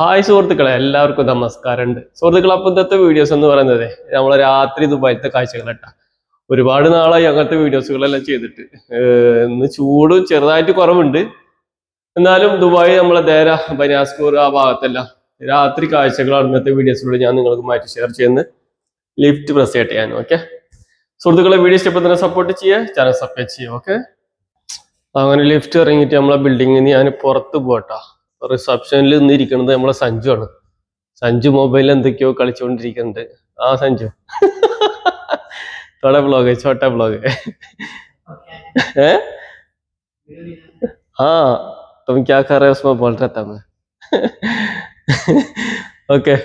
Hi സുഹൃത്തുക്കളെ എല്ലാവർക്കും നമസ്കാരമുണ്ട്. സുഹൃത്തുക്കളെ അപ്പം ഇന്നത്തെ വീഡിയോസ് എന്ന് പറയുന്നത് നമ്മൾ രാത്രി ദുബായിലത്തെ കാഴ്ചകളട്ട ഒരുപാട് നാളായി അങ്ങനത്തെ വീഡിയോസുകളെല്ലാം ചെയ്തിട്ട്. ഇന്ന് ചൂട് ചെറുതായിട്ട് കുറവുണ്ട്. എന്നാലും ദുബായ് നമ്മളെ ദേര ബനാസ്കൂർ ആ ഭാഗത്തെല്ലാം രാത്രി കാഴ്ചകളാണ് ഇന്നത്തെ വീഡിയോസിലൂടെ ഞാൻ നിങ്ങൾക്ക് മാറ്റി ഷെയർ ചെയ്യുന്നത്. ലിഫ്റ്റ് പ്രസ് ചെയ്യട്ടെ ഞാൻ ഓക്കെ സുഹൃത്തുക്കളെ വീഡിയോ ഇഷ്ടപ്പെടുന്ന സപ്പോർട്ട് ചെയ്യുക ചാനൽ സബ്സ്ക്രൈബ് ചെയ്യുക ഓക്കെ അങ്ങനെ ലിഫ്റ്റ് ഇറങ്ങിയിട്ട് നമ്മളെ ബിൽഡിങ്ങിൽ നിന്ന് ഞാൻ പുറത്ത് പോട്ടാ റിസപ്ഷനിൽ നിന്ന് ഇരിക്കുന്നത് നമ്മളെ സഞ്ജു ആണ് സഞ്ജു മൊബൈലിൽ എന്തൊക്കെയോ കളിച്ചുകൊണ്ടിരിക്കുന്നുണ്ട് ആ സഞ്ജു തോടെ ബ്ലോഗ് ചോട്ട ബ്ലോഗ് ഏ हाँ तुम क्या कर रहे हो उसमें बोल रहा था मैं ഓക്കെ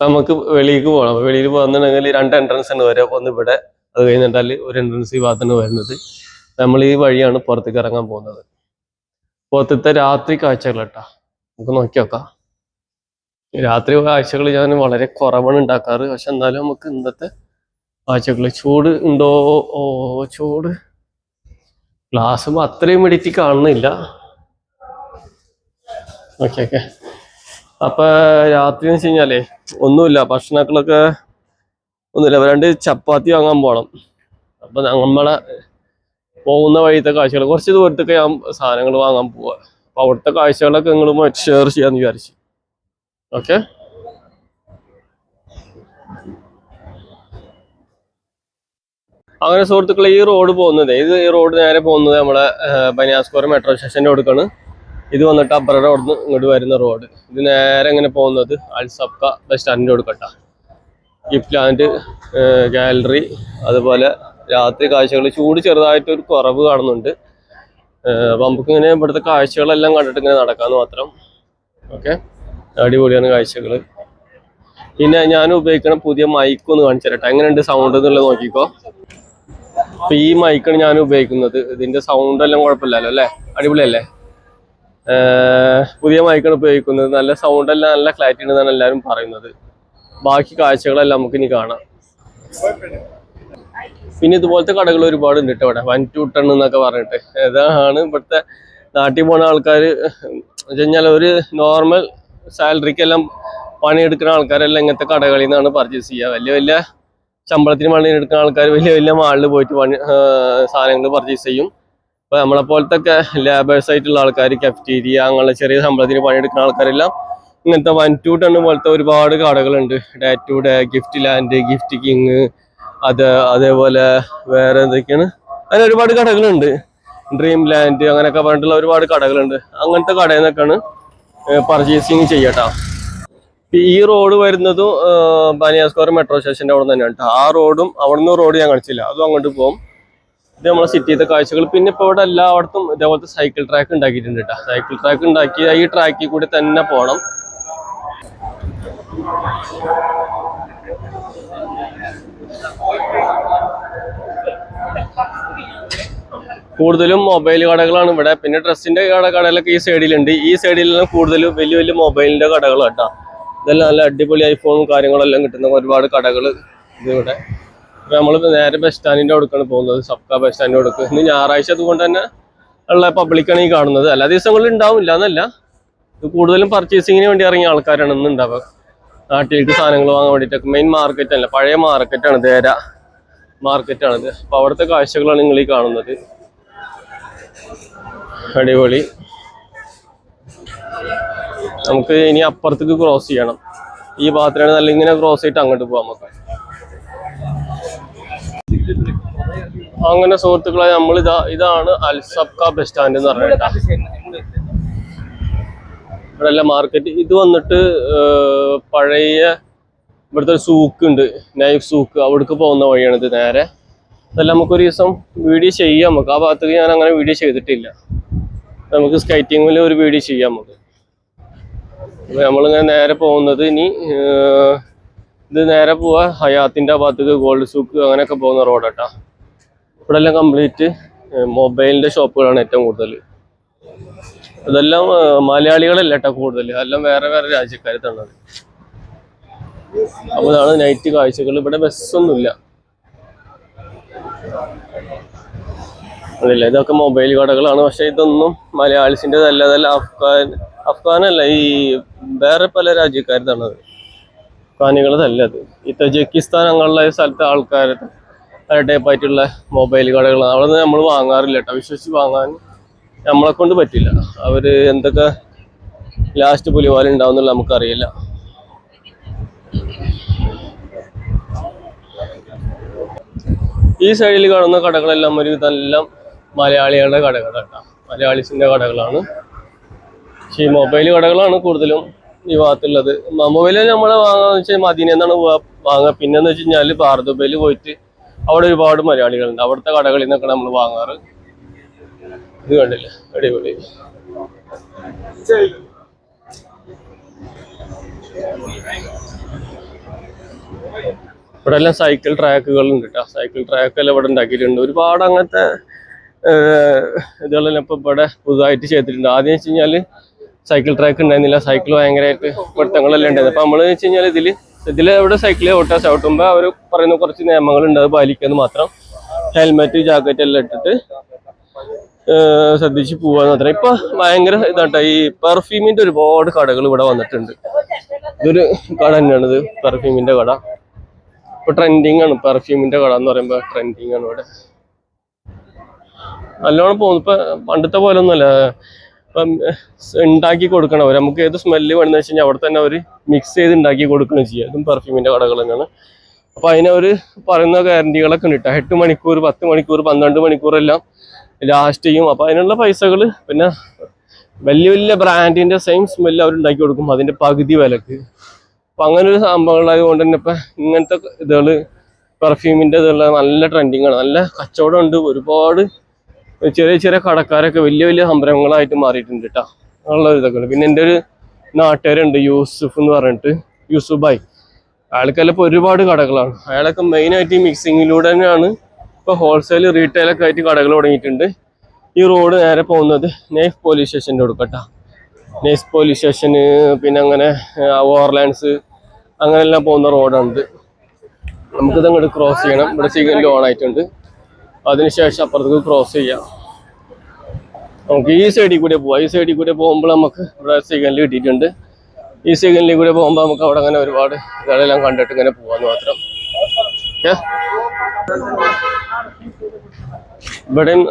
നമുക്ക് വെളിയിലേക്ക് പോകണം വെളിയിൽ പോകുന്നുണ്ടെങ്കിൽ രണ്ട് എൻട്രൻസ് ആണ് വരെ ഒന്ന് ഇവിടെ അത് കഴിഞ്ഞിട്ടാൽ ഒരു എൻട്രൻസ് ഈ ഭാഗത്താണ് വരുന്നത് നമ്മൾ ഈ വഴിയാണ് പുറത്തേക്ക് ഇറങ്ങാൻ പോകുന്നത് പുറത്തത്തെ രാത്രി കാഴ്ചകൾ കേട്ടാ നമുക്ക് നോക്കി നോക്കാം രാത്രി കാഴ്ചകൾ ഞാൻ വളരെ കുറവാണ് ഉണ്ടാക്കാറ്. പക്ഷെ എന്നാലും നമുക്ക് ഇന്നത്തെ കാഴ്ചകൾ ചൂട് ഉണ്ടോ? ഓ ചൂട്. ഗ്ലാസ് അത്രയും എഡിറ്റ് കാണുന്നില്ല. Okay okay. അപ്പൊ രാത്രി എന്ന് വെച്ച് കഴിഞ്ഞാലേ ഒന്നുമില്ല. ഭക്ഷണങ്ങളൊക്കെ ഒന്നുമില്ല. രണ്ട് ചപ്പാത്തി വാങ്ങാൻ പോണം. അപ്പൊ നമ്മളെ പോകുന്ന വഴിത്തെ കാഴ്ചകൾ. കുറച്ച് ദൂരത്തൊക്കെ ഞാൻ സാധനങ്ങൾ വാങ്ങാൻ പോവാ. അപ്പൊ അവിടുത്തെ കാഴ്ചകളൊക്കെ നിങ്ങൾ ഷെയർ ചെയ്യാന്ന് വിചാരിച്ചു. ഓക്കെ അങ്ങനെ സുഹൃത്തുക്കളെ ഈ റോഡ് പോകുന്നത്. ഇത് ഈ റോഡ് നേരെ പോകുന്നത് നമ്മളെ ബനിയാസ്കോർ മെട്രോ സ്റ്റേഷന്റെ കൊടുക്കാണ് ഇത് വന്നിട്ട് അബ്ര റോഡ് നിന്ന് ഇങ്ങോട്ട് വരുന്ന റോഡ് ഇത് നേരെ ഇങ്ങനെ പോകുന്നത് അൽസബ്ക ബസ് സ്റ്റാൻഡിന്റെ കൊടുക്കട്ട ഗിഫ്റ്റ് ലാൻഡ് ഗാലറി അതുപോലെ രാത്രി കാഴ്ചകൾ. ചൂട് ചെറുതായിട്ട് ഒരു കുറവ് കാണുന്നുണ്ട്. അപ്പം നമുക്കിങ്ങനെ ഇവിടുത്തെ കാഴ്ചകളെല്ലാം കണ്ടിട്ട് ഇങ്ങനെ നടക്കാന്ന് മാത്രം. ഓക്കെ. അടിപൊളിയാണ് കാഴ്ചകൾ പിന്നെ ഞാൻ ഉപയോഗിക്കുന്ന പുതിയ മൈക്ക് ഒന്ന് കാണിച്ചു തരട്ടെ? എങ്ങനെയുണ്ട് സൗണ്ട് എന്നുള്ളത് നോക്കിക്കോ. അപ്പൊ ഈ മൈക്കാണ് ഞാൻ ഉപയോഗിക്കുന്നത്. ഇതിന്റെ സൗണ്ട് എല്ലാം കുഴപ്പമില്ലല്ലോ അല്ലേ? അടിപൊളിയല്ലേ? പുതിയ മൈക്കാണ് ഉപയോഗിക്കുന്നത്. നല്ല സൗണ്ട് എല്ലാം നല്ല ക്ലാരിറ്റി ഉണ്ടെന്നാണ് എല്ലാവരും പറയുന്നത്. ബാക്കി കാഴ്ചകളെല്ലാം നമുക്ക് ഇനി കാണാം. പിന്നെ ഇതുപോലത്തെ കടകൾ ഒരുപാട് ഉണ്ട് കേട്ടോ ഇവിടെ. വൺ ടു ടൺ എന്നൊക്കെ പറഞ്ഞിട്ട്. ഇതാണ് ഇവിടുത്തെ നാട്ടിൽ പോണ ആൾക്കാർ കഴിഞ്ഞാൽ ഒരു നോർമൽ സാലറിക്കെല്ലാം പണിയെടുക്കുന്ന ആൾക്കാരെല്ലാം ഇങ്ങനത്തെ കടകളിൽ നിന്നാണ് പർച്ചേസ് ചെയ്യുക. വലിയ വലിയ ശമ്പളത്തിന് പണിയെടുക്കുന്ന ആൾക്കാർ വലിയ വലിയ മാളിൽ പോയിട്ട് പണി സാധനങ്ങൾ പർച്ചേസ് ചെയ്യും. ഇപ്പോൾ നമ്മളെ പോലത്തെ ഒക്കെ ലേബേഴ്സ് ആയിട്ടുള്ള ആൾക്കാർ കഫ്റ്റീരിയ അങ്ങനെയുള്ള ചെറിയ ശമ്പളത്തിന് പണിയെടുക്കുന്ന ആൾക്കാരെല്ലാം ഇങ്ങനത്തെ വൺ ടു ടൺ പോലത്തെ ഒരുപാട് കടകളുണ്ട്. Day to day gift land gift king അത് അതേപോലെ വേറെ എന്തൊക്കെയാണ്? അങ്ങനെ ഒരുപാട് കടകളുണ്ട്. ഡ്രീം ലാൻഡ് അങ്ങനെയൊക്കെ പറഞ്ഞിട്ടുള്ള ഒരുപാട് കടകളുണ്ട്. അങ്ങനത്തെ കടയിൽ നിന്നൊക്കെയാണ് പർച്ചേസിങ് ചെയ്യട്ടോ. ഈ റോഡ് വരുന്നതും ബാനിയാസ്കോർ മെട്രോ സ്റ്റേഷന്റെ അവിടെ തന്നെയാണ് ട്ടോ. ആ റോഡും അവിടുന്ന് റോഡ് ഞാൻ കാണിച്ചില്ല. അതും അങ്ങോട്ട് പോകും. ഇത് നമ്മളെ സിറ്റിയിലത്തെ കാഴ്ചകൾ. പിന്നെ ഇപ്പോൾ ഇവിടെ എല്ലായിടത്തും ഇതേപോലത്തെ സൈക്കിൾ ട്രാക്ക് ഉണ്ടാക്കിയിട്ടുണ്ട് കേട്ടോ സൈക്കിൾ ട്രാക്ക് ഉണ്ടാക്കി ഈ ട്രാക്കിൽ കൂടി തന്നെ പോകണം കൂടുതലും മൊബൈൽ കടകളാണ് ഇവിടെ. പിന്നെ ഡ്രസ്സിന്റെ കട കടകളൊക്കെ ഈ സൈഡിലുണ്ട് ഈ സൈഡിലെല്ലാം കൂടുതലും വലിയ വലിയ മൊബൈലിന്റെ കടകൾ കേട്ടോ ഇതെല്ലാം നല്ല അടിപൊളി ഐഫോണും കാര്യങ്ങളെല്ലാം കിട്ടുന്ന ഒരുപാട് കടകൾ ഇതിവിടെ ഇപ്പൊ നമ്മൾ നേരെ ബസ് സ്റ്റാൻഡിന്റെ അടുക്കാണ് പോകുന്നത്. സബ്ക ബസ് സ്റ്റാൻഡിന്റെ അടുക്ക് ഇന്ന് ഞായറാഴ്ച അതുകൊണ്ട് തന്നെ ഉള്ള പബ്ലിക്കാണ് ഈ കാണുന്നത്. എല്ലാ ദിവസങ്ങളിലും ഉണ്ടാവില്ല എന്നല്ല. ഇത് കൂടുതലും പർച്ചേസിങ്ങിന് വേണ്ടി ഇറങ്ങിയ ആൾക്കാരാണ് ഇന്ന് ഉണ്ടാവുക. നാട്ടിലേക്ക് സാധനങ്ങൾ വാങ്ങാൻ വേണ്ടിയിട്ടൊക്കെ മെയിൻ മാർക്കറ്റ് അല്ല. പഴയ മാർക്കറ്റാണ് ദേര മാർക്കറ്റാണിത്. അപ്പോൾ അവിടുത്തെ കാഴ്ചകളാണ് നിങ്ങൾ ഈ കാണുന്നത്. അടിപൊളി. നമുക്ക് ഇനി അപ്പുറത്തേക്ക് ക്രോസ് ചെയ്യണം. ഈ ഭാഗത്തിലാണ് നല്ല ഇങ്ങനെ ക്രോസ് ചെയ്തിട്ട് അങ്ങോട്ട് പോവാം നമുക്ക്. അങ്ങനെ സുഹൃത്തുക്കളെ നമ്മൾ ഇതാ ഇതാണ് അൽസബ്ക ബസ് സ്റ്റാൻഡ് എന്ന് പറഞ്ഞിട്ട് ഇവിടെ മാർക്കറ്റ് ഇത് വന്നിട്ട് പഴയ ഇവിടുത്തെ ഒരു സൂക്ക് ഉണ്ട്. നൈഫ് സൂക്ക്. അവിടേക്ക് പോകുന്ന വഴിയാണ് ഇത് നേരെ. അതെല്ലാം നമുക്കൊരു ദിവസം വീഡിയോ ചെയ്യാം നമുക്ക്. ആ ഭാഗത്തേക്ക് ഞാൻ അങ്ങനെ വീഡിയോ ചെയ്തിട്ടില്ല. നമുക്ക് സ്കൈറ്റിങ്ങിൽ ഒരു വീഡിയോ ചെയ്യാം നമുക്ക്. നമ്മൾ നമ്മളിങ്ങനെ നേരെ പോകുന്നത് ഇനി ഇത് നേരെ പോവാ ഹയാത്തിന്റെ ഭാഗത്തേക്ക് ഗോൾഡ് സൂക്ക് അങ്ങനെയൊക്കെ പോകുന്ന റോഡാട്ടാ ഇവിടെ എല്ലാം കംപ്ലീറ്റ് മൊബൈലിന്റെ ഷോപ്പുകളാണ് ഏറ്റവും കൂടുതൽ അതെല്ലാം മലയാളികളല്ല കേട്ടോ കൂടുതൽ എല്ലാം വേറെ വേറെ രാജ്യക്കാർ തന്നത്. അപ്പൊ ഇതാണ് നൈറ്റ് കാഴ്ചകൾ. ഇവിടെ ബസ്സൊന്നുമില്ല അതല്ല ഇതൊക്കെ മൊബൈൽ കടകളാണ്. പക്ഷെ ഇതൊന്നും മലയാളിസിന്റെതല്ല അതെല്ലാം അഫ്ഗാൻ അഫ്ഗാനല്ല ഈ വേറെ പല രാജ്യക്കാരതാണ് അത്. അഫ്ഗാനികളതല്ല അത്. ഈ തജിക്കിസ്ഥാൻ അങ്ങനെയുള്ള സ്ഥലത്തെ ആൾക്കാർ ടൈപ്പായിട്ടുള്ള മൊബൈൽ കടകളാണ്. അവിടെ നമ്മൾ വാങ്ങാറില്ല കേട്ടോ. വിശ്വസിച്ച് വാങ്ങാൻ നമ്മളെ കൊണ്ട് പറ്റില്ല. അവർ എന്തൊക്കെ ലാസ്റ്റ് പുലിവാലുണ്ടാവുന്നുള്ള നമുക്കറിയില്ല. ഈ സൈഡിൽ കാണുന്ന കടകളെല്ലാം ഒരു ഇതെല്ലാം മലയാളികളുടെ കടകളാണ് മലയാളീസിന്റെ കടകളാണ്. പക്ഷേ ഈ മൊബൈൽ കടകളാണ് കൂടുതലും ഈ ഭാഗത്തുള്ളത്. മൊബൈൽ നമ്മൾ വാങ്ങാന്ന് വെച്ചാൽ മദീന എന്നാണ് വാങ്ങുക പിന്നെന്ന് വെച്ച് കഴിഞ്ഞാൽ ബാർദുബയിൽ പോയിട്ട് അവിടെ ഒരുപാട് മലയാളികളുണ്ട്. അവിടുത്തെ കടകളിൽ നിന്നൊക്കെ നമ്മൾ വാങ്ങാറ്. ഇത് കണ്ടില്ലേ? അടിപൊളി. ഇവിടെ എല്ലാം സൈക്കിൾ ട്രാക്കുകൾ ഉണ്ട് കേട്ടോ സൈക്കിൾ ട്രാക്കെല്ലാം ഇവിടെ ഉണ്ടാക്കിയിട്ടുണ്ട്. ഒരുപാട് അങ്ങനത്തെ ഇതുകളെല്ലാം ഇപ്പൊ ഇവിടെ പുതുതായിട്ട് ചെയ്തിട്ടുണ്ട്. ആദ്യം വെച്ച് കഴിഞ്ഞാൽ സൈക്കിൾ ട്രാക്ക് ഉണ്ടായിരുന്നില്ല. സൈക്കിൾ ഭയങ്കരമായിട്ട് പഠിത്തങ്ങളെല്ലാം ഉണ്ടായിരുന്നു. അപ്പൊ നമ്മൾ വെച്ച് കഴിഞ്ഞാൽ ഇതിൽ ഇതിൽ എവിടെ സൈക്കിൾ ഓട്ടാ ചവിട്ടുമ്പോ അവർ പറയുന്ന കുറച്ച് നിയമങ്ങളുണ്ട്. അത് പാലിക്കുന്നത് മാത്രം. ഹെൽമെറ്റ് ജാക്കറ്റ് എല്ലാം ഇട്ടിട്ട് ശ്രദ്ധിച്ച് പോവാന്ന് മാത്രം. ഇപ്പൊ ഭയങ്കര ഇതാട്ടോ ഈ പെർഫ്യൂമിന്റെ ഒരുപാട് കടകൾ ഇവിടെ വന്നിട്ടുണ്ട്. ഇതൊരു കട തന്നെയാണ് ഇത് പെർഫ്യൂമിന്റെ കട. ഇപ്പൊ ട്രെൻഡിങ് ആണ്. പെർഫ്യൂമിന്റെ കട എന്ന് പറയുമ്പോ ട്രെൻഡിങ് ആണ് ഇവിടെ. നല്ലോണം പോകുന്നു. ഇപ്പൊ പണ്ടത്തെ പോലെ ഒന്നുമല്ല. ഇപ്പം ഉണ്ടാക്കി കൊടുക്കണം. അവർ നമുക്ക് ഏത് സ്മെല്ല് വേണമെന്ന് വെച്ച് കഴിഞ്ഞാൽ അവിടെ തന്നെ അവർ മിക്സ് ചെയ്ത് ഉണ്ടാക്കി കൊടുക്കുകയും ചെയ്യുക. അതും പെർഫ്യൂമിന്റെ കടകൾ തന്നെയാണ്. അപ്പൊ അതിനവർ പറയുന്ന ഗ്യാരണ്ടികളൊക്കെ ഉണ്ട് കേട്ടോ. എട്ട് മണിക്കൂർ പത്ത് മണിക്കൂർ പന്ത്രണ്ട് മണിക്കൂറെല്ലാം ലാസ്റ്റ് ചെയ്യും. അപ്പൊ അതിനുള്ള പൈസകൾ പിന്നെ വലിയ വലിയ ബ്രാൻഡിന്റെ സെയിം സ്മെല്ല് അവർ ഉണ്ടാക്കി കൊടുക്കും. അതിന്റെ പകുതി വിലക്ക്. അപ്പൊ അങ്ങനെ ഒരു സംഭവങ്ങളായത് കൊണ്ട് തന്നെ ഇപ്പൊ ഇങ്ങനത്തെ ഇതുകൾ പെർഫ്യൂമിന്റെ ഇതുള്ള നല്ല ട്രെൻഡിങ് ആണ്. നല്ല കച്ചവടം ഉണ്ട് ഒരുപാട് ചെറിയ ചെറിയ കടക്കാരൊക്കെ വലിയ വലിയ സംരംഭങ്ങളായിട്ട് മാറിയിട്ടുണ്ട് കേട്ടോ ഉള്ള ഇതൊക്കെ പിന്നെ എന്റെ ഒരു നാട്ടുകാരുണ്ട് യൂസുഫ് എന്ന് പറഞ്ഞിട്ട്. യൂസുഫ് ഭായ് അയാൾക്കെല്ലാം ഇപ്പൊ ഒരുപാട് കടകളാണ്. അയാളൊക്കെ മെയിനായിട്ട് ഈ മിക്സിങ്ങിലൂടെ തന്നെയാണ് ഇപ്പോൾ ഹോൾസെയിൽ റീറ്റെയിലൊക്കെ ആയിട്ട് കടകൾ തുടങ്ങിയിട്ടുണ്ട്. ഈ റോഡ് നേരെ പോകുന്നത് നെയ്ഫ് പോലീസ് സ്റ്റേഷന്റെ കൊടുക്കട്ടാ നെയ്ഫ് പോലീസ് സ്റ്റേഷന് പിന്നെ അങ്ങനെ ഓവർലാൻഡ്സ് അങ്ങനെല്ലാം പോകുന്ന റോഡാണിത്. നമുക്കിത് അങ്ങോട്ട് ക്രോസ് ചെയ്യണം. ഇവിടെ സിഗ്നൽ ഓൺ ആയിട്ടുണ്ട്. അതിനുശേഷം അപ്പുറത്തേക്ക് ക്രോസ് ചെയ്യാം. നമുക്ക് ഈ സൈഡിൽ കൂടെ പോവാം. ഈ സൈഡിൽ കൂടെ പോകുമ്പോൾ നമുക്ക് ഇവിടെ സിഗ്നൽ കിട്ടിയിട്ടുണ്ട്. ഈ സിഗ്നലിൽ കൂടെ പോകുമ്പോൾ നമുക്ക് അവിടെ അങ്ങനെ ഒരുപാട് ഇതെല്ലാം കണ്ടിട്ട് ഇങ്ങനെ പോവാന്ന് മാത്രം. ഓക്കെ ഇവിടെയും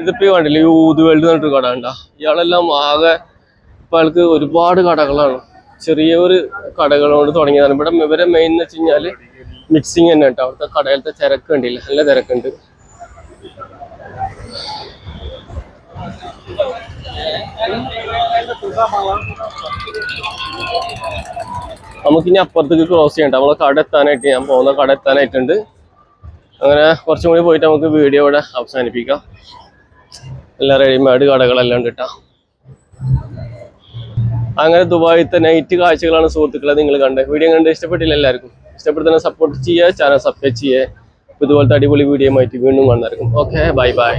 ഇതിപ്പോ കണ്ടില്ല ഈ വേൾഡ് എന്നിട്ട് കട ഇയാളെല്ലാം ആകെ ഇപ്പൊ ആൾക്ക് ഒരുപാട് കടകളാണ്. ചെറിയ ഒരു കടകളോട് തുടങ്ങിയതാണ്. ഇവിടെ ഇവരെ മെയിൻ എന്ന് വെച്ച് കഴിഞ്ഞാൽ മിക്സിങ് തന്നെ കേട്ടോ അവിടുത്തെ കടയിലത്തെ തിരക്ക് കണ്ടില്ല? നല്ല തിരക്കുണ്ട്. നമുക്കിനി അപ്പുറത്തേക്ക് ക്രോസ് ചെയ്യണ്ട നമ്മളെ കട എത്താനായിട്ട് ഞാൻ പോകുന്ന കട എത്താനായിട്ടുണ്ട്. അങ്ങനെ കുറച്ചും കൂടി പോയിട്ട് നമുക്ക് വീഡിയോ ഇവിടെ അവസാനിപ്പിക്കാം. എല്ലാ റെഡിമെയ്ഡ് കടകളെല്ലാം ഉണ്ട് കേട്ടോ അങ്ങനെ ദുബായിത്തെ നൈറ്റ് കാഴ്ചകളാണ് സുഹൃത്തുക്കളെ നിങ്ങൾ കണ്ടത്. വീഡിയോ കണ്ട് ഇഷ്ടപ്പെട്ടില്ല എല്ലാവർക്കും. ഇഷ്ടപ്പെടുന്ന സപ്പോർട്ട് ചെയ്യുക ചാനൽ സബ്സ്ക്രൈബ് ചെയ്യുക. ഇതുപോലത്തെ അടിപൊളി വീഡിയോ ആയിട്ട് വീണ്ടും കാണുന്നതായിരിക്കും ഓക്കെ ബൈ ബൈ